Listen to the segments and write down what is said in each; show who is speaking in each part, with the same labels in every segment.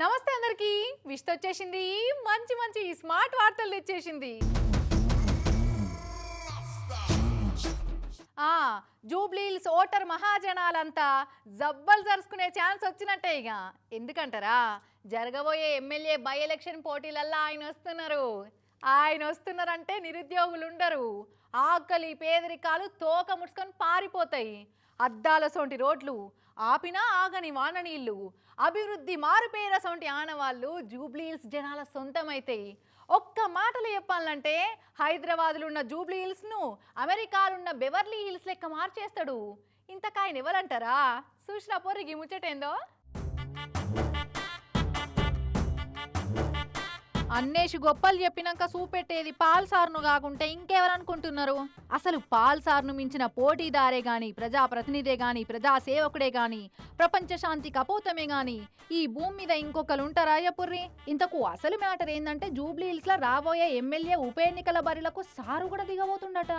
Speaker 1: నమస్తే అందరికి. విష్త వచ్చేసింది. మంచి మంచి స్మార్ట్ వార్తలు తెచ్చేసింది. ఆ జూబ్లీల్స్ ఓటర్ మహాజనాలంతా జబ్బలు జరుచుకునే ఛాన్స్ వచ్చినట్టే ఇక ఎందుకంటారా? జరగబోయే ఎమ్మెల్యే బై ఎలక్షన్ పోటీలల్లో ఆయన వస్తున్నారు. ఆయన వస్తున్నారంటే నిరుద్యోగులు ఉండరు ఆకలి పేదరికాలు తోక ముడుచుకొని పారిపోతాయి. అద్దాల సొంటి రోడ్లు ఆపినా ఆగని వాననీళ్ళు. అభివృద్ధి మారుపేర సొంటి ఆనవాళ్ళు జూబ్లీహిల్స్ జనాల సొంతమైతాయి. ఒక్క మాటలు చెప్పాలంటే హైదరాబాద్లున్న జూబ్లీ హిల్స్ను అమెరికాలున్న బెవర్లీ హిల్స్ లెక్క మార్చేస్తాడు. ఇంతకాయన ఎవరంటారా చూసిన పొరిగి ముచ్చటేందో? అన్నేషి గొప్పలు చెప్పినాక చూపెట్టేది పాల్ సార్ను కాకుంటే ఇంకెవరనుకుంటున్నారు? అసలు పాల్ సార్ను మించిన పోటీదారే గాని ప్రజాప్రతినిధే గాని ప్రజాసేవకుడే గాని ప్రపంచ శాంతి కపోతమే గాని ఈ భూమి మీద ఇంకొకరు ఉంటారా యపుర్రి ఇంతకు అసలు మ్యాటర్ ఏంటంటే జూబ్లీ హిల్స్లో రాబోయే ఎమ్మెల్యే ఉప ఎన్నికల బరిలకు సారు కూడా దిగబోతుండట.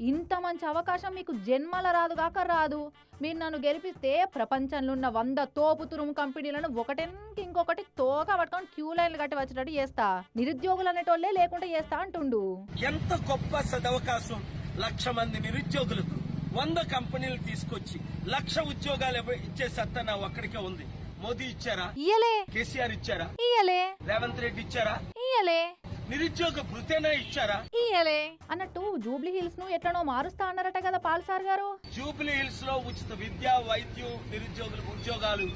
Speaker 1: ఇంత మంచి అవకాశం మీకు జన్మల రాదు కాక రాదు. మీరు నన్ను గెలిపిస్తే ప్రపంచంలో ఉన్న వంద తోపు తురుము కంపెనీలను ఒకటెనికి ఇంకొకటి తోక పట్టుకొని క్యూ లైన్లు కట్టి వచ్చేటట్టు చేస్తా. నిరుద్యోగులు అనేటోళ్ళే లేకుండా చేస్తా అంటుండు.
Speaker 2: ఎంత గొప్ప సదవకాశం లక్ష మంది నిరుద్యోగులకు. వంద కంపెనీలు తీసుకొచ్చి లక్ష ఉద్యోగాలు ఇచ్చే సత్తా నా ఒక్కడికే ఉంది. మోదీ ఇచ్చారా?
Speaker 1: ఇయ్యలే.
Speaker 2: కేసీఆర్ ఇచ్చారా?
Speaker 1: ఇయ్యలే.
Speaker 2: రేవంత్ రెడ్డి ఇచ్చారా?
Speaker 1: ఇయ్యలే.
Speaker 2: నిరుద్యోగ భృతేనా ఇచ్చారా?
Speaker 1: ఇయ్యలే. అన్నట్టు జూబ్లీ హిల్స్ను ఎట్లనో మారుస్తా అన్నారట కదా పాల్ సార్ గారు.
Speaker 2: జూబ్లీ హిల్స్లో ఉచిత విద్య వైద్యం నిరుద్యోగులకు ఉద్యోగాలు.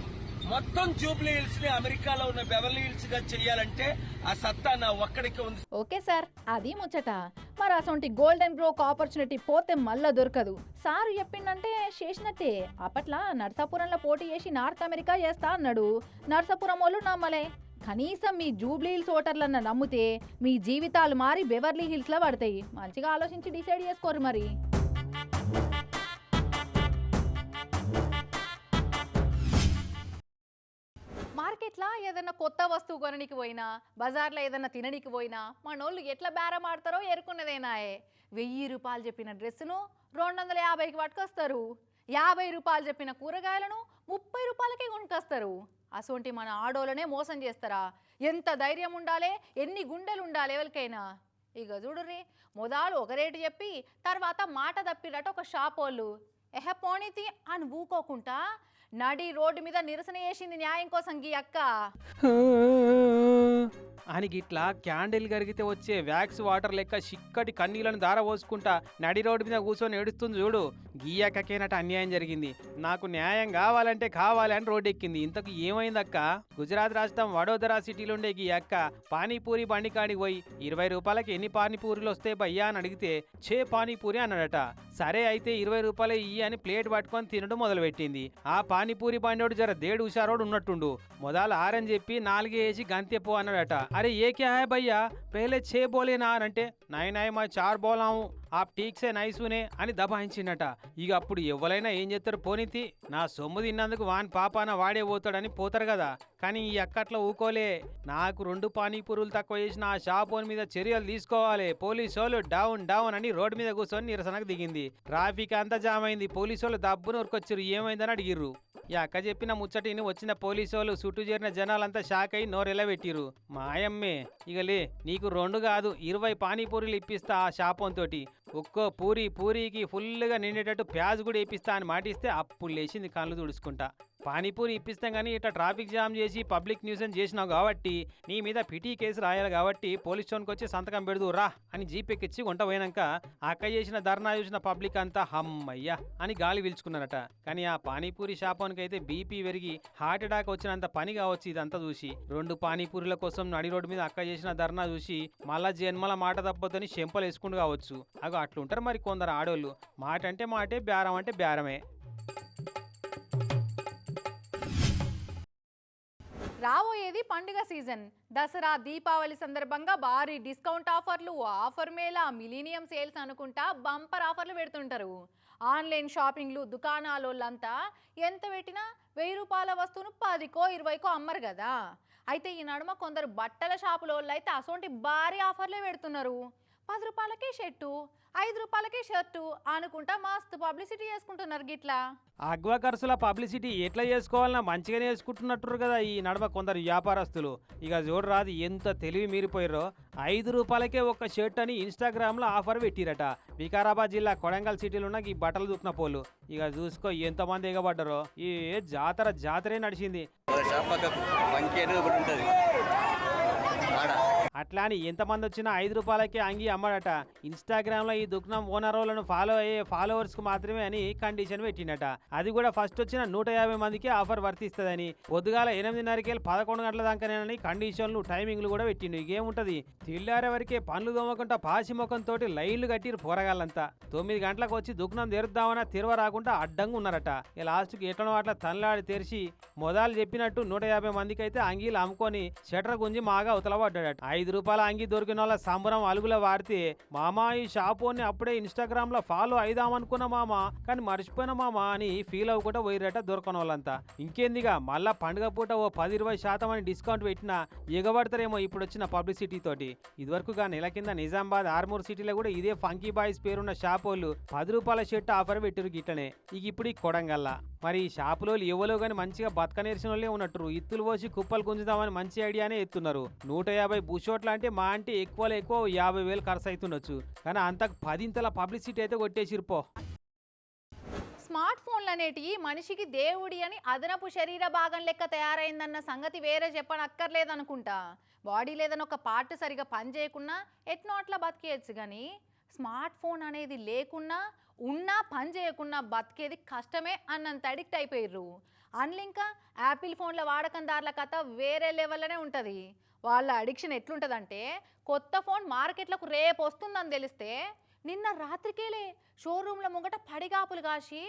Speaker 2: మొత్తం జూబ్లీ హిల్స్ని అమెరికాలో ఉన్న బెవర్లీ హిల్స్గా చేయాలంటే ఆ సత్తా నా ఒక్కడికే ఉంది.
Speaker 1: ఓకే సార్ అది ముచ్చట. మరి అసొంటి గోల్డెన్ గ్రోక్ ఆపర్చునిటీ పోతే మళ్ళా దొరకదు. సారు చెప్పిండంటే చేసినట్టే. అప్పట్లా నర్సాపురంలో పోటీ చేసి నార్త్ అమెరికా చేస్తా అన్నాడు. నర్సాపురం వాళ్ళు నమ్మలే. కనీసం మీ జూబ్లీ హిల్స్ ఓటర్లన్న నమ్మితే మీ జీవితాలు మారి బెవర్లీ హిల్స్లో పడతాయి. మంచిగా ఆలోచించి డిసైడ్ చేసుకోరు మరి. మార్కెట్లో ఏదైనా కొత్త వస్తువు కొనడానికి పోయినా బజార్లో ఏదైనా తినడానికి పోయినా మనోళ్ళు ఎట్లా బేరం ఆడతారో ఎరుకున్నదేనాయే వెయ్యి రూపాయలు చెప్పిన డ్రెస్సును రెండు వందల యాభైకి పట్టుకొస్తారు. యాభై రూపాయలు చెప్పిన కూరగాయలను ముప్పై రూపాయలకే కొనుకొస్తారు. అసొంటి మన ఆడోళ్ళనే మోసం చేస్తారా? ఎంత ధైర్యం ఉండాలి? ఎన్ని గుండెలు ఉండాలి ఎవరికైనా? ఇక చూడుర్రి మొదలు ఒక రేటు చెప్పి తర్వాత మాట తప్పిరట ఒక షాప్ వాళ్ళు ఎహ పోనీతి అని ఊకోకుండా నడి రోడ్డు మీద నిరసన చేసింది న్యాయం కోసం గీ అక్క.
Speaker 3: అని ఇట్లా క్యాండిల్ కరిగితే వచ్చే వ్యాక్స్ వాటర్ లెక్క చిక్కటి కన్నీలను దార పోసుకుంటా నడి రోడ్డు మీద కూర్చొని ఏడుస్తుంది చూడు. గీయకకేనట అన్యాయం జరిగింది. నాకు న్యాయం కావాలంటే కావాలని రోడ్డు ఎక్కింది ఇంతకు ఏమైందక్క? గుజరాత్ రాష్ట్రం వడోదరా సిటీలో ఉండే ఈ అక్క పానీపూరి బండి కాడికి పోయి ఇరవై రూపాయలకి ఎన్ని పానీపూరీలు వస్తే భయ్యా అని అడిగితే చే పానీపూరి అన్నాడట. సరే అయితే ఇరవై రూపాయలు ఇయ్యి అని ప్లేట్ పట్టుకొని తినడం మొదలుపెట్టింది. ఆ పానీపూరి బండోడు జర దేడు హుషారోడు ఉన్నట్టుండు. మొదలు ఆరని చెప్పి నాలుగే వేసి గంతెప్పు అన్నాడట. అరే ఏ క్యా హై భయ్యా పేలే చే బోలేనా అని అంటే నై మా చార్ బోలాము ఆ టీక్సే నైసునే అని దబాయించిండట ఇక అప్పుడు ఎవరైనా ఏం చేస్తారు? పోనీతి నా సొమ్ము తిన్నందుకు వాని పాపాన వాడే పోతాడని పోతారు కదా. కానీ ఈ అక్కట్లో ఊకోలే. నాకు రెండు పానీపూరులు తక్కువ చేసిన ఆ షాప్ ఓన్ మీద చర్యలు తీసుకోవాలి. పోలీసోలు డౌన్ డౌన్ అని రోడ్డు మీద కూర్చొని నిరసనకు దిగింది. ట్రాఫిక్ అంతా జామ్ అయింది. పోలీసోళ్ళు వాళ్ళు దబ్బును ఉరికొచ్చారు ఏమైందని అడిగిర్రు. ఈ అక్క చెప్పిన ముచ్చటిని వచ్చిన పోలీసోళ్ళు చుట్టూ చేరిన జనాలంతా షాక్ అయి నోరెలబెట్టిరు మాయమ్మే ఇగలే నీకు రెండు కాదు ఇరవై పానీపూరీలు ఇప్పిస్తా ఆ షాపంతోటి ఒక్కో పూరి పూరీకి ఫుల్గా నిండేటట్టు ప్యాజ్ కూడా ఇప్పిస్తా అని మాటిస్తే అప్పుడు లేచింది కళ్ళు తుడుచుకుంటా. పానీపూరి ఇప్పిస్తాం కానీ ఇట్లా ట్రాఫిక్ జామ్ చేసి పబ్లిక్ న్యూసెన్స్ చేసినావు కాబట్టి నీ మీద పిటీ కేసు రాయాలి కాబట్టి పోలీస్ స్టేషన్కి వచ్చి సంతకం పెడదు రా అని జీపెక్కిచ్చి వంట పోయినాక ఆ అక్క చేసిన ధర్నా చూసిన పబ్లిక్ అంతా హమ్మయ్యా అని గాలి పీల్చుకున్నారట. కానీ ఆ పానీపూరి షాపానికి అయితే బీపీ పెరిగి హార్ట్ అటాక్ వచ్చినంత పని కావచ్చు ఇదంతా చూసి. రెండు పానీపూరిల కోసం నడి రోడ్డు మీద అక్క చేసిన ధర్నా చూసి మళ్ళా జన్మల మాట తప్పొద్దని చెంపలు వేసుకుంటూ కావచ్చు. అగో అట్లుంటారు మరి కొందరు ఆడోళ్ళు. మాట అంటే మాటే బేరం అంటే బేరమే.
Speaker 1: ఇది పండుగ సీజన్. దసరా దీపావళి సందర్భంగా భారీ డిస్కౌంట్ ఆఫర్లు ఆఫర్ మేళ మిలీనియం సేల్స్ అనుకుంటా బంపర్ ఆఫర్లు పెడుతుంటారు. ఆన్లైన్ షాపింగ్లు దుకాణాలోళ్ళంతా ఎంత పెట్టినా వెయ్యి రూపాయల వస్తువును పదికో ఇరవైకో అమ్మరు కదా. అయితే ఈ నడుమ కొందరు బట్టల షాపులోళ్ళు అయితే అసొంటి భారీ ఆఫర్లే పెడుతున్నారు. పది రూపాయలకే షర్టు ఐదు రూపాయలకే షర్టు అనుకుంటా మస్తు పబ్లిసిటీ చేసుకుంటున్నారు గిట్లా.
Speaker 3: అగ్వా ఖర్చుల పబ్లిసిటీ ఎట్లా చేసుకోవాలన్నా మంచిగానే చేసుకుంటున్నట్టు కదా ఈ నడమ కొందరు వ్యాపారస్తులు. ఇక చూడరాదు ఎంత తెలివి మీరిపోయారో ఐదు రూపాయలకే ఒక షర్ట్ అని ఇన్స్టాగ్రామ్లో ఆఫర్ పెట్టిరట. వికారాబాద్ జిల్లా కొడంగల్ సిటీలో ఉన్న ఈ బట్టలు దుక్కిన పోలు. ఇక చూసుకో ఎంతమంది ఎగబడ్డారో. ఈ జాతర జాతరే నడిచింది
Speaker 4: మన షాప్ పక్కకు వంకి అని ఒకటి ఉంటుంది ఆడ
Speaker 3: అట్లా అని ఎంతమంది వచ్చినా ఐదు రూపాయలకే అంగి అమ్మాడట. ఇన్స్టాగ్రామ్లో ఈ దుకాణం ఓనర్లను ఫాలో అయ్యే ఫాలోవర్స్కు మాత్రమే అని కండిషన్ పెట్టిండట. అది కూడా ఫస్ట్ వచ్చిన నూట యాభై మందికి ఆఫర్ వర్తిస్తుందని. పొద్దుగాల ఎనిమిదిన్నరకి పదకొండు గంటల దాకానేనని కండిషన్లు టైమింగ్లు కూడా పెట్టిండు. ఇకేముంటది? తెల్లారే వరకే పనులు దోమకుండా పాసి ముఖంతో లైన్లు కట్టిరు పోరగాళ్ళంతా. తొమ్మిది గంటలకు వచ్చి దుకాణం తెరుద్దామన్నా తెరవ రాకుండా అడ్డంగా ఉన్నారట ఇక లాస్ట్కి ఎట్లనో అట్లా తనలాడి తెరిచి మొదలు చెప్పినట్టు నూట యాభై మందికి అయితే అంగీలు అమ్ముకొని షటర్ గుంజి మాగా ఉతలబడ్డాడట. ఐదు రూపాయల అంగి దొరికిన వాళ్ళ సంబరం అలుగుల వాడితే మామా ఈ షాపుని అప్పుడే ఇన్స్టాగ్రామ్లో ఫాలో అయిదామనుకున్న మామ కానీ మర్చిపోయిన మామ అని ఫీల్ అవ్వకుండా పోయిరట దొరకని వాళ్ళంతా ఇంకేందిగా మళ్ళా పండుగ పూట ఓ పది ఇరవై శాతం అని డిస్కౌంట్ పెట్టినా ఎగబడతారేమో ఇప్పుడు వచ్చిన పబ్లిసిటీ తోటి. ఇదివరకుగా నెల కింద నిజామాబాద్ ఆర్మూర్ సిటీలో కూడా ఇదే ఫంకీ బాయ్స్ పేరున్న షాప్ వాళ్ళు పది రూపాయల షర్ట్ ఆఫర్ పెట్టారు గిట్లనే ఇక ఇప్పుడు ఈ కొడంగల్లా. మరి ఈ షాపులో ఎవరో కానీ మంచిగా బతక నేర్చిన వాళ్ళే ఉన్నట్టు ఇత్తులు పోసి కుప్పలు గుంజుదామని మంచి ఐడియానే ఎత్తున్నారు. నూట యాభై బుషోట్ల అంటే మా అంటే ఎక్కువలో ఎక్కువ యాభై వేలు ఖర్చు అవుతుండొచ్చు కానీ అంతకు పదింతల పబ్లిసిటీ అయితే కొట్టేసిరిపో
Speaker 1: స్మార్ట్ ఫోన్లు అనేటివి మనిషికి దేవుడి అని అదనపు శరీర భాగం లెక్క తయారైందన్న సంగతి వేరే చెప్పనక్కర్లేదనుకుంటా. బాడీ లేదని ఒక పార్ట్ సరిగా పని చేయకున్నా ఎట్నో అట్లా బతికేయచ్చు కానీ స్మార్ట్ ఫోన్ అనేది లేకున్నా ఉన్నా పని చేయకున్నా బతికేది కష్టమే అన్నంత అడిక్ట్ అయిపోయిర్రు. అందులో ఇంకా యాపిల్ ఫోన్ల వాడకందారుల కథ వేరే లెవెల్లోనే ఉంటుంది. వాళ్ళ అడిక్షన్ ఎట్లుంటుందంటే కొత్త ఫోన్ మార్కెట్లకు రేపు వస్తుందని తెలిస్తే నిన్న రాత్రికేలే షోరూంల ముంగట పడిగాపులు కాసి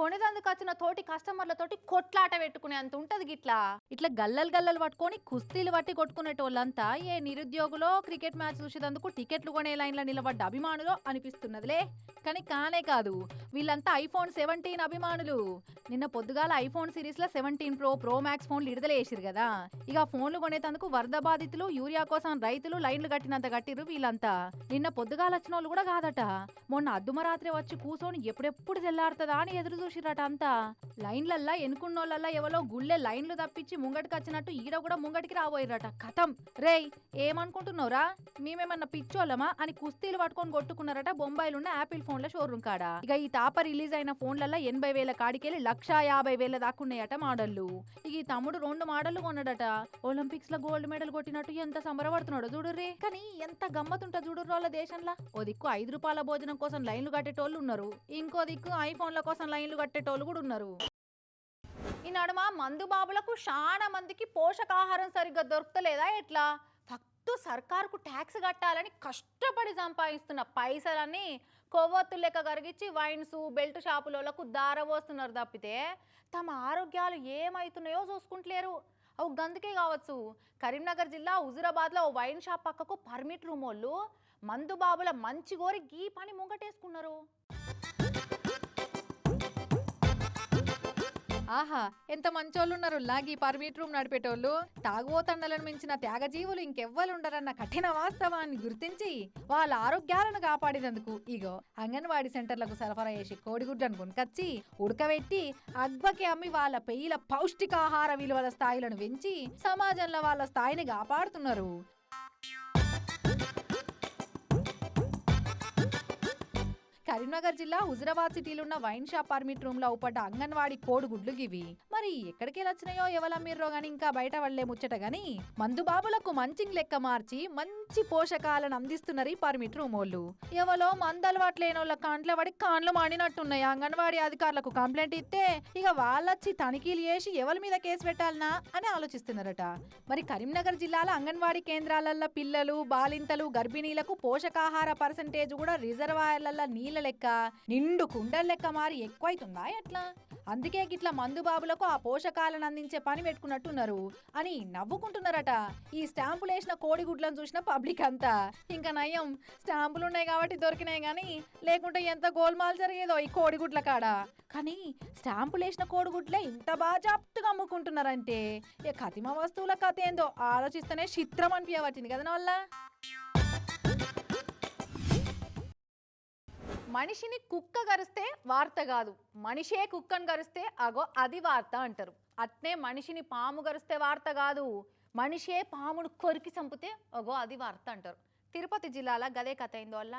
Speaker 1: కొనేదందుకు వచ్చిన తోటి కస్టమర్లతోటి కొట్లాట పెట్టుకునే అంత ఉంటది గిట్లా. ఇట్లా గల్లలు గల్లలు పట్టుకొని కుస్తీలు పట్టి కొట్టుకునేటోళ్ళంతా ఏ నిరుద్యోగులో క్రికెట్ మ్యాచ్ చూసేందుకు టికెట్లు కొనే లైన్లో నిలబడ్డ అభిమానులు అనిపిస్తున్నదిలే. కానీ కానే కాదు వీళ్ళంతా ఐఫోన్ సెవెంటీన్ అభిమానులు. నిన్న పొద్దుగాల ఐఫోన్ సిరీస్లో సెవెంటీన్ ప్రో ప్రో మ్యాక్స్ ఫోన్లు విడుదల చేసిరు కదా. ఇక ఫోన్లు కొనేటందుకు వరద బాధితులు యూరియా కోసం రైతులు లైన్లు కట్టినంత కట్టిరు వీళ్ళంతా. నిన్న పొద్దుగాల వచ్చిన వాళ్ళు కూడా కాదట. మొన్న అద్దుమరాత్రి వచ్చి కూసోని ఎప్పుడెప్పుడు తెల్లారుతుందా అని ఎదురు చూసిరట అంతా. లైన్లల్లా ఎనుకున్నోళ్ళల్లా ఎవరో గుళ్ళే లైన్లు తప్పించి ముంగటికి వచ్చినట్టు ఈడ కూడా ముంగటికి రాబోయిరట కథం. రేయ్ ఏమనుకుంటున్నావురా? మేమేమన్నా పిచ్చోళ్ళమా? అని కుస్తీలు పట్టుకొని కొట్టుకున్నారట బొంబాయిలున్న యాపిల్ ఫోన్ల షోరూమ్ కాడ. ఇక ఈ తాప రిలీజ్ అయిన ఫోన్లల్లో ఎనభై వేల కాడికెళ్ళి లక్షా యాభై వేల దాకున్నాయట మోడళ్ళు ఇక ఈ తమ్ముడు రెండు మోడళ్ళు కొన్నాడట. ఒలింపిక్స్లో గోల్డ్ మెడల్ కొట్టినట్టు ఎంత సంబరపడుతున్నాడు చూడుర్రే. కానీ ఎంత గమ్మతుంటా చూడుర్రు వాళ్ళ దేశంలో. ఓ దిక్కు ఐదు రూపాయల భోజనం కోసం లైన్లు కట్టేటోళ్ళు ఉన్నారు. ఇంకో దిక్కు ఐఫోన్ల కోసం లైన్ లైన్లు కట్టేటోళ్ళు కూడా ఉన్నారు. ఈ నడుమ మందు బాబులకు చాలా మందికి పోషకాహారం సరిగ్గా దొరుకుతలేదా? ఎట్లా? ఫక్తు సర్కారుకు ట్యాక్స్ కట్టాలని కష్టపడి సంపాదిస్తున్న పైసలన్నీ కొవ్వొత్తు లెక్క కరిగించి వైన్స్ బెల్ట్ షాపులకు దారవోస్తున్నారు తప్పితే తమ ఆరోగ్యాలు ఏమవుతున్నాయో చూసుకుంటలేరు. అవు గందుకే కావచ్చు. కరీంనగర్ జిల్లా హుజురాబాద్లో వైన్ షాప్ పక్కకు పర్మిట్ రూమ్ వాళ్ళు మందు బాబుల మంచి గోరి గీ పని ముంగటేసుకున్నారు. ఆహా ఎంత మంచోళ్ళు ఉన్నారు లాగి పర్మిట్ రూమ్ నడిపేటోళ్ళు. తాగుబోతండలను మించిన త్యాగజీవులు ఇంకెవ్వలుండరన్న కఠిన వాస్తవాన్ని గుర్తించి వాళ్ళ ఆరోగ్యాలను కాపాడినందుకు ఇగో అంగన్వాడీ సెంటర్లకు సరఫరా చేసి కోడిగుడ్లను కొనుకొచ్చి ఉడకబెట్టి అగ్బకి అమ్మి వాళ్ళ పెయ్యిల పౌష్టికాహార విలువల స్థాయిలను పెంచి సమాజంలో వాళ్ళ స్థాయిని కాపాడుతున్నారు. కరీంనగర్ జిల్లా హుజరాబాద్ సిటీలో ఉన్న వైన్ షాప్ పర్మిట్ రూమ్లో ఉపట అంగన్వాడి కోడి గుడ్లు గివి మరి ఎక్కడికి వచ్చినాయో ఎవలమ్మిర్రో గాని ఇంకా బయట వల్లే ముచ్చట గాని మందు బాబులకు మంచింగ్ లెక్క మార్చి మంచి పోషకాలను అందిస్తున్నారు ఈ పర్మిట్ రూమ్ వాళ్ళు ఎవలో మందు అలవాటు వాళ్ళ కాంట్ల పడి కాండ్లు మాడినట్టున్నాయి. అంగన్వాడి అధికారులకు కంప్లైంట్ ఇస్తే ఇక వాళ్ళొచ్చి తనిఖీలు చేసి ఎవరి మీద కేసు పెట్టాలనా అని ఆలోచిస్తున్నారట. మరి కరీంనగర్ జిల్లాలో అంగన్వాడీ కేంద్రాలలో పిల్లలు బాలింతలు గర్భిణీలకు పోషకాహార పర్సంటేజ్ కూడా రిజర్వాయర్లలో నీళ్ళ లెక్క నిండు కుండల లెక్క మారి ఎక్కువైతుందా ఎట్లా? అందుకే గిట్ల మందు బాబులకు ఆ పోషకాలను అందించే పని పెట్టుకున్నట్టున్నారు అని నవ్వుకుంటున్నారట. ఈ స్టాంపులు వేసిన కోడిగుడ్లను చూసిన పబ్లిక్ అంతా. ఇంకా నయం స్టాంపులు ఉన్నాయి కాబట్టి దొరికినాయి కానీ లేకుంటే ఎంత గోల్మాల్ జరిగేదో ఈ కోడిగుడ్ల కాడ. కానీ స్టాంపులు వేసిన కోడిగుడ్లే ఇంత బాగా జాప్తుగా అమ్ముకుంటున్నారంటే. ఇక కతిమ వస్తువుల కథ ఏందో ఆలోచిస్తేనే చిత్రం అనిపించబట్టింది కదా వల్ల మనిషిని కుక్క గరిస్తే వార్త కాదు. మనిషే కుక్కను గరిస్తే అగో అది వార్త అంటారు. అట్నే మనిషిని పాము గరిస్తే వార్త కాదు. మనిషే పామును కొరికి చంపితే అగో అది వార్త అంటారు. తిరుపతి జిల్లాలో గదే కథ అయిందో వల్ల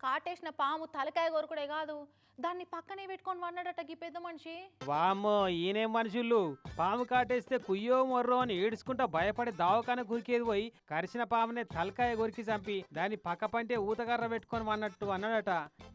Speaker 1: కాటేసిన పాము తలకాయ కొరకుడే కాదు. దాన్ని పక్కనే పెట్టుకొని వన్నాడట గీ పెద్ద మనిషి.
Speaker 3: వామ్మో ఈయనే మనుషులు? పాము కాటేస్తే కుయ్యో మొర్రో అని ఏడుచుకుంటా భయపడి దావకాన కురికేది పోయి కరిసిన పామునే తలకాయ కొరికి చంపి దాన్ని పక్క పంటే ఊతగర్ర పెట్టుకొని అన్నట్టు అన్నాడట.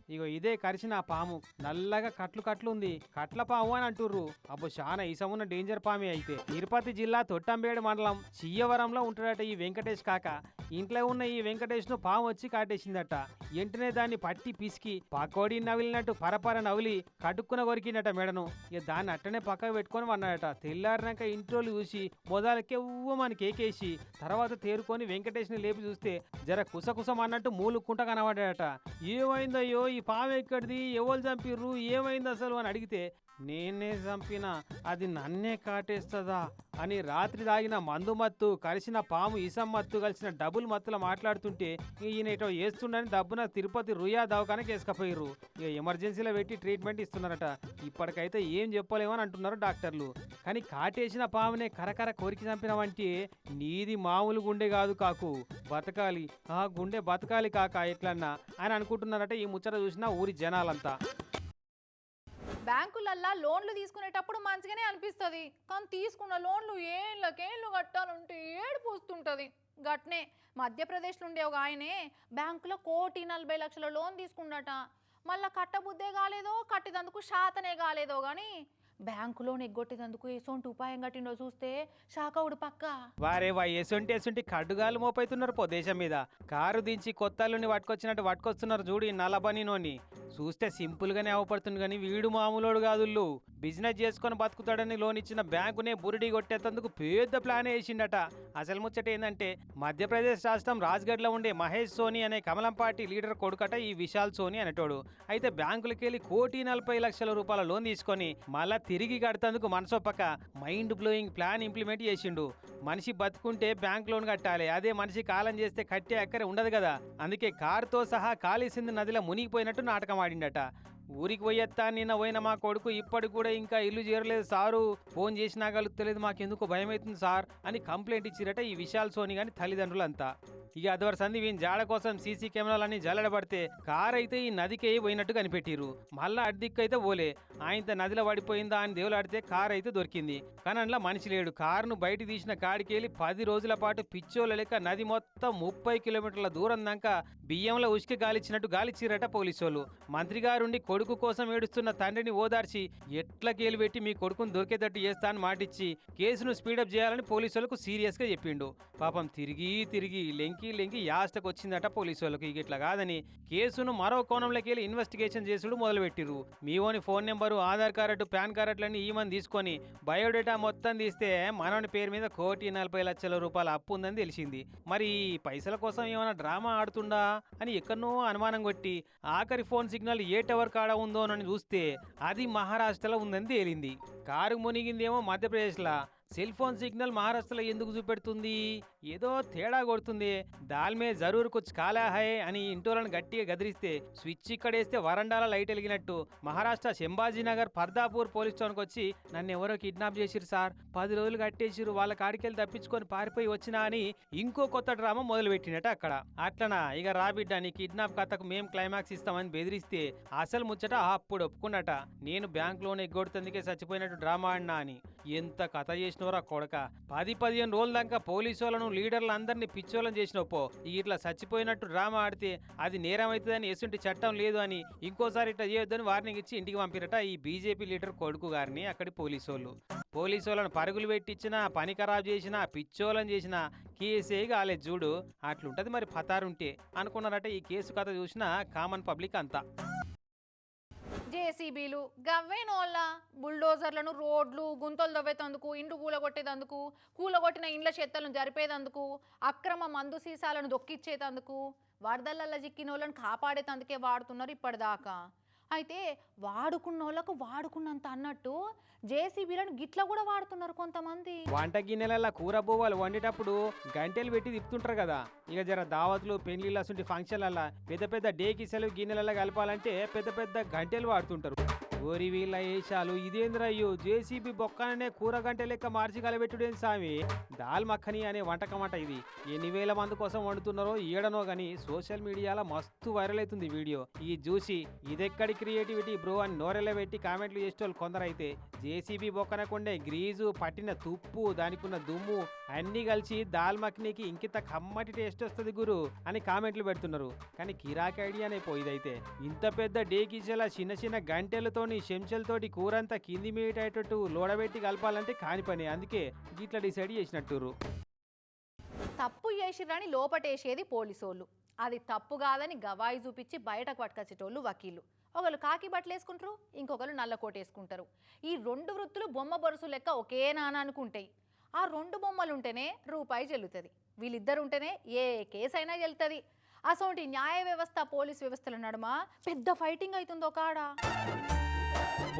Speaker 3: ఇగో ఇదే కరిసిన ఆ పాము. నల్లగా కట్లు కట్లు ఉంది కట్ల పాము అని అంటుర్రు. అబ్బో చాలా ఇసమున్న డేంజర్ పామి అయితే. తిరుపతి జిల్లా తొట్టంబేడు మండలం చియ్యవరంలో ఉంటాడట ఈ వెంకటేష్ కాక. ఇంట్లో ఉన్న ఈ వెంకటేష్ను పాము వచ్చి కాటేసిందట. వెంటనే దాన్ని పట్టి పిసికి పకోడి నవిలినట్టు పరపర నవిలి కడుక్కున కొరికినట మెడను. ఇక దాన్ని అట్టనే పక్కకు పెట్టుకొని వన్నాడట. తెల్లారినాక ఇంట్రోలు చూసి మొదలకే ఉవ్వమని కేకేసి తర్వాత తేరుకొని వెంకటేష్ని లేపి చూస్తే జర కుసకుసం అన్నట్టు మూలుక్కుంటా కనబడ్డాడట. ఏమైందయ్యో? ఈ పాము ఎక్కడిది ఎవరు చంపిర్రు? ఏమైంది అసలు అని అడిగితే నేనే చంపిన అది నన్నే కాటేస్తుందా? అని రాత్రి తాగిన మందు మత్తు కలిసిన పాము ఇసం మత్తు కలిసిన డబుల్ మత్తుల మాట్లాడుతుంటే ఈయన ఇటో వేస్తుండని దబ్బున తిరుపతి రుయా దవాఖానకి వేసుకపోయారు ఇక ఎమర్జెన్సీలో పెట్టి ట్రీట్మెంట్ ఇస్తున్నారట. ఇప్పటికైతే ఏం చెప్పలేమని అంటున్నారు డాక్టర్లు. కానీ కాటేసిన పామునే కరకర కోరికి చంపినవంటే నీది మామూలు గుండె కాదు కాకు. బతకాలి. ఆ గుండె బతకాలి కాక ఎట్లన్నా అని అనుకుంటున్నారట ఈ ముచ్చట చూసిన ఊరి జనాలంతా.
Speaker 1: బ్యాంకులల్లా లోన్లు తీసుకునేటప్పుడు మంచిగానే అనిపిస్తుంది. కానీ తీసుకున్న లోన్లు ఏళ్ళకేళ్ళు కట్టాలంటే ఏడుపు వస్తుంటుంది. గట్నే మధ్యప్రదేశ్ నుండి ఒక ఆయనే బ్యాంకులో కోటి నలభై లక్షల లోన్ తీసుకున్నట. మళ్ళీ కట్టబుద్దే కాలేదో కట్టినందుకు శాతనే కాలేదో కానీ బ్యాంకు లోన్ ఎసొంటి ఉపాయం కట్టిండో చూస్తే షాకవుడు పక్క.
Speaker 3: వారే వా ఎసొంటి ఎసొంటి కడ్డుగాలు మోపైతున్నారు పో దేశం మీద. కారు దించి కొత్తల్లుని పట్టుకొచ్చినట్టు పట్టుకొస్తున్నారు చూడు నలబనినోని. నల్లబనినోని చూస్తే సింపుల్ గానే అవపడుతుంది కానీ వీడు మామూలోడు కాదుళ్ళు బిజినెస్ చేసుకొని బతుకుతాడని లోన్ ఇచ్చిన బ్యాంకునే బురిడి కొట్టేటందుకు పెద్ద ప్లాన్ వేసిండట. అసలు ముచ్చట ఏంటంటే మధ్యప్రదేశ్ రాష్ట్రం రాజ్గఢ్లో ఉండే మహేష్ సోని అనే కమలం పార్టీ లీడర్ కొడుకట ఈ విశాల్ సోని అనేటోడు. అయితే బ్యాంకులకి వెళ్ళి కోటి నలభై లక్షల రూపాయల లోన్ తీసుకొని మళ్ళా తిరిగి కడతందుకు మనసొప్పక మైండ్ బ్లోయింగ్ ప్లాన్ ఇంప్లిమెంట్ చేసిండు. మనిషి బతుకుంటే బ్యాంక్ లోన్ కట్టాలి. అదే మనిషి కాలం చేస్తే కట్టే అక్కరే ఉండదు కదా. అందుకే కారుతో సహా కాళీసింధు నదిలో మునిగిపోయినట్టు నాటకం ఆడిండట. ఊరికి పోయేత్తా నిన్న పోయిన మా కొడుకు ఇప్పటికి కూడా ఇంకా ఇల్లు చేరలేదు. సారు ఫోన్ చేసినా కలుగుతలేదు మాకెందుకు భయం అవుతుంది సార్ అని కంప్లైంట్ ఇచ్చిరట ఈ విశాల్ సోని గాని తల్లిదండ్రులంతా. ఇక అదివర సంది వీని జాడ కోసం సీసీ కెమెరాలన్నీ జల్లడబడితే కార్ అయితే ఈ నదికే పోయినట్టు కనిపెట్టిరు మళ్ళా అడ్దిక్కు అయితే పోలే. ఆయనతో నదిలో పడిపోయిందా అని దేవులాడితే కార్ అయితే దొరికింది. కానీ అందులో మనిషి లేడు. కారును బయట తీసిన కాడికెళ్ళి పది రోజుల పాటు పిచ్చోల లెక్క నది మొత్తం ముప్పై కిలోమీటర్ల దూరం దాకా బియ్యంలో ఉసికి గాలిచ్చినట్టు గాలిచ్చిరట వాళ్ళు మంత్రి గారుండి కొడుకు కోసం ఏడుస్తున్న తండ్రిని ఓదార్చి ఎట్ల కేలు పెట్టి మీ కొడుకును దొరికేటట్టు చేస్తా అని మాటిచ్చి కేసును స్పీడప్ చేయాలని పోలీసులకు సీరియస్గా చెప్పిండు. పాపం తిరిగి తిరిగి లెంకి లెంకి యాస్టకు వచ్చిందట పోలీసు వాళ్ళకి ఇక ఇట్లా కాదని కేసును మరో కోణంలోకి వెళ్ళి ఇన్వెస్టిగేషన్ చేసుడు మొదలుపెట్టిరు మీ ఓని phone number Aadhaar card PAN కార్డులన్నీ ఈమని తీసుకొని బయోడేటా మొత్తం తీస్తే మనవని పేరు మీద కోటి నలభై లక్షల రూపాయల అప్పు ఉందని తెలిసింది. మరి పైసల కోసం ఏమైనా డ్రామా ఆడుతుండా అని ఎక్కడనో అనుమానం కొట్టి ఆఖరి ఫోన్ సిగ్నల్ ఏ టవర్ కాడ ఉందో అని చూస్తే అది మహారాష్ట్రలో ఉందని తేలింది. కారు మునిగిందేమో మధ్యప్రదేశ్లో. సెల్ ఫోన్ సిగ్నల్ మహారాష్ట్రలో ఎందుకు చూపెడుతుంది? ఏదో తేడా కొడుతుంది. దాల్మే జరూర్ కుచ్ కాలా హై అని ఇంటోలను గట్టిగా గదిరిస్తే స్విచ్ ఇక్కడేస్తే వరండాల లైట్ వెలిగినట్టు. మహారాష్ట్ర శంభాజీనగర్ పర్దాపూర్ పోలీస్ స్టేషన్కి వచ్చి నన్ను ఎవరో కిడ్నాప్ చేసిరు సార్. పది రోజులు కట్టేసిరు వాళ్ళ కాడికెళ్ళి తప్పించుకొని పారిపోయి వచ్చినా అని ఇంకో కొత్త డ్రామా మొదలు పెట్టినట్టు అక్కడ. అట్లనా ఇక రాబిడ్డ నీ కిడ్నాప్ కథకు మేం క్లైమాక్స్ ఇస్తామని బెదిరిస్తే అసలు ముచ్చట అప్పుడు ఒప్పుకున్నట. నేను బ్యాంక్ లోన్ ఎగ్గొడుతుందికే చచ్చిపోయినట్టు డ్రామా అన్నా అని. ఎంత కథ చేసినవరా కొడక. పది పదిహేను రోజుల దాకా పోలీసు వాళ్ళను లీడర్లు అందరినీ పిచ్చోళ్ళని చేసినప్పో ఇట్లా చచ్చిపోయినట్టు డ్రామా ఆడితే అది నేరం అవుతుందని ఎసుంటి చట్టం లేదు అని ఇంకోసారి ఇట్లా చేయొద్దని వార్నింగ్ ఇచ్చి ఇంటికి పంపిరట ఈ బీజేపీ లీడర్ కొడుకు గారిని అక్కడి పోలీసు వాళ్ళు పోలీసు వాళ్ళని పరుగులు పెట్టించినా పని ఖరాబ్ చేసినా పిచ్చోళ్ళని చేసినా కేసే కాలేదు చూడు. అట్లుంటది మరి పతారుంటే అనుకున్నారట ఈ కేసు కథ చూసినా కామన్ పబ్లిక్ అంతా.
Speaker 1: జేసీబీలు గవ్వేనోళ్ళ బుల్డోజర్లను రోడ్లు గుంతలు దవ్వేతందుకు ఇండ్లు కూలగొట్టేదందుకు కూలగొట్టిన ఇండ్ల చెత్తలను జరిపేదందుకు అక్రమ మందు సీసాలను దొక్కిచ్చేతందుకు వరదలల్లో చిక్కిన వాళ్ళని కాపాడేతందుకే వాడుతున్నారు ఇప్పటిదాకా. అయితే వాడుకున్న వాళ్ళకు వాడుకున్నంత అన్నట్టు జేసీబీలను గిట్ల కూడా వాడుతున్నారు కొంతమంది.
Speaker 3: వంట గిన్నెలలో కూర బువ్వలు వండేటప్పుడు గంటెలు పెట్టి తిప్పుతుంటారు కదా. ఇక జర దావతులు పెళ్ళిళ్ళ ఫంక్షన్లలో ఫంక్షన్లల్లా పెద్ద పెద్ద డేకిసలు గిన్నెలలో కలపాలంటే పెద్ద పెద్ద గంటెలు వాడుతుంటారు. ఓరి వీళ్ళ ఏషాలు. ఇదేంద్రయ్యో జేసీబీ బొక్కననే కూరగంట లెక్క మార్చి కలబెట్టుడేం సామి? దాల్ మక్కని అనే వంటకం అంట ఇది. ఎన్ని వేల మంది కోసం వండుతున్నారో ఏడనో గాని సోషల్ మీడియాలో మస్తు వైరల్ అవుతుంది వీడియో. ఈ చూసి ఇదెక్కడి క్రియేటివిటీ బ్రో అని నోరెల పెట్టి కామెంట్లు చేసేటోళ్ళు కొందరైతే జేసీబీ బొక్కన కొండే గ్రీజు పట్టిన తుప్పు దానికున్న దుమ్ము అన్నీ కలిసి దాల్ మక్నీకి ఇంకిత కమ్మటి టేస్ట్ వస్తుంది గురు అని కామెంట్లు పెడుతున్నారు. కానీ కిరాక్ ఐడియానే పోయిదైతే ఇంత పెద్ద డేకిచెల చిన్న చిన్న గంటెలతో గంటెలతోని చెంచలతోటి కూరంతా కింది మీటేటట్టు లోడబెట్టి కలపాలంటే కాని పని. అందుకే ఇట్లా డిసైడ్ చేసినట్టురు
Speaker 1: తప్పు చేసిరని లోపటేసేది పోలీసోళ్ళు. అది తప్పు కాదని గవాయి చూపించి బయటకు పట్టుకొచ్చేటోళ్ళు వకీలు. ఒకళ్ళు కాకి బట్టలు వేసుకుంటారు ఇంకొకరు నల్ల కోట వేసుకుంటారు. ఈ రెండు వృత్తులు బొమ్మ బొరుసు లెక్క ఒకే నానానికి అనుకుంటాయి ఆ రెండు బొమ్మలు ఉంటేనే రూపాయి చెల్లుతుంది వీళ్ళిద్దరు ఉంటేనే ఏ కేసైనా చెల్లుతుంది అసోంటి న్యాయ వ్యవస్థ పోలీస్ వ్యవస్థల నడుమ పెద్ద ఫైటింగ్ అవుతుంది అవుతుందో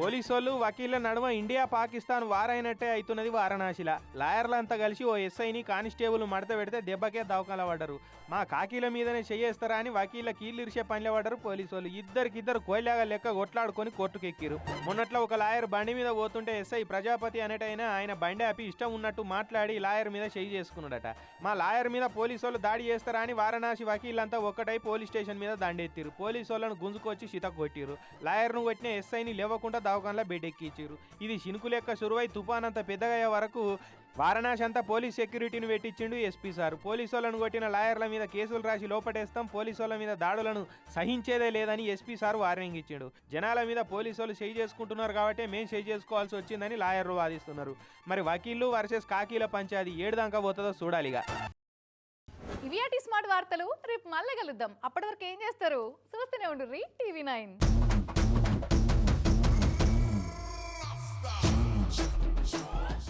Speaker 1: కాడా
Speaker 5: పోలీసోళ్ళు వకీళ్ళ నడుమ ఇండియా పాకిస్తాన్ వారైనట్టే అవుతున్నది వారణాసిలా. లాయర్లంతా కలిసి ఓ ఎస్ఐని కానిస్టేబుల్ మడత పెడితే దెబ్బకే దవకాల పడ్డరు. మా కాకీల మీదనే చేయేస్తారా అని వకీళ్ళ కీళ్ళిరిసే పనిలో పడ్డరు పోలీసోళ్ళు. ఇద్దరికిద్దరు కోయిలాగా లెక్క కొట్లాడుకొని కోర్టుకెక్కిరు మొన్నట్లో ఒక లాయర్ బండి మీద పోతుంటే ఎస్ఐ ప్రజాపతి అనేటైనా ఆయన బండి ఆపి ఇష్టం ఉన్నట్టు మాట్లాడి లాయర్ మీద చెయ్యి చేసుకున్నాడట. మా లాయర్ మీద పోలీసోళ్ళు దాడి చేస్తారా అని వారణాసి వకీళ్ళంతా ఒక్కటై పోలీస్ స్టేషన్ మీద దండెత్తిరు పోలీసోళ్ళను గుంజుకొచ్చి చితక్ కొట్టిరు లాయర్ను కొట్టిన ఎస్ఐని లేవకుండా దవాఖానలో బెడ్ ఇది శినుకు లెక్క సురువై తుఫాన్ పెద్దగయ్యే వరకు వారణాసి అంతా పోలీస్ సెక్యూరిటీని పెట్టించిండు ఎస్పీ సార్. పోలీసు వాళ్ళను కొట్టిన లాయర్ల మీద కేసులు రాసి లోపటేస్తాం పోలీసు వాళ్ళ మీద దాడులను సహించేదే లేదని ఎస్పీ సార్ వార్నింగ్ ఇచ్చాడు. జనాల మీద పోలీసు వాళ్ళు చేయి చేసుకుంటున్నారు కాబట్టి మేము చేయి చేసుకోవాల్సి వచ్చిందని లాయర్లు వాదిస్తున్నారు. మరి వకీళ్ళు వర్సెస్ కాకీల పంచాది ఏడు దాకా పోతుందో చూడాలిగా.
Speaker 1: ఇవి స్మార్ట్ వార్తలు రేపు మళ్ళీ కలుద్దాం. అప్పటి వరకు ఏం చేస్తారు? చూస్తూనే ఉండు టీవీ నైన్.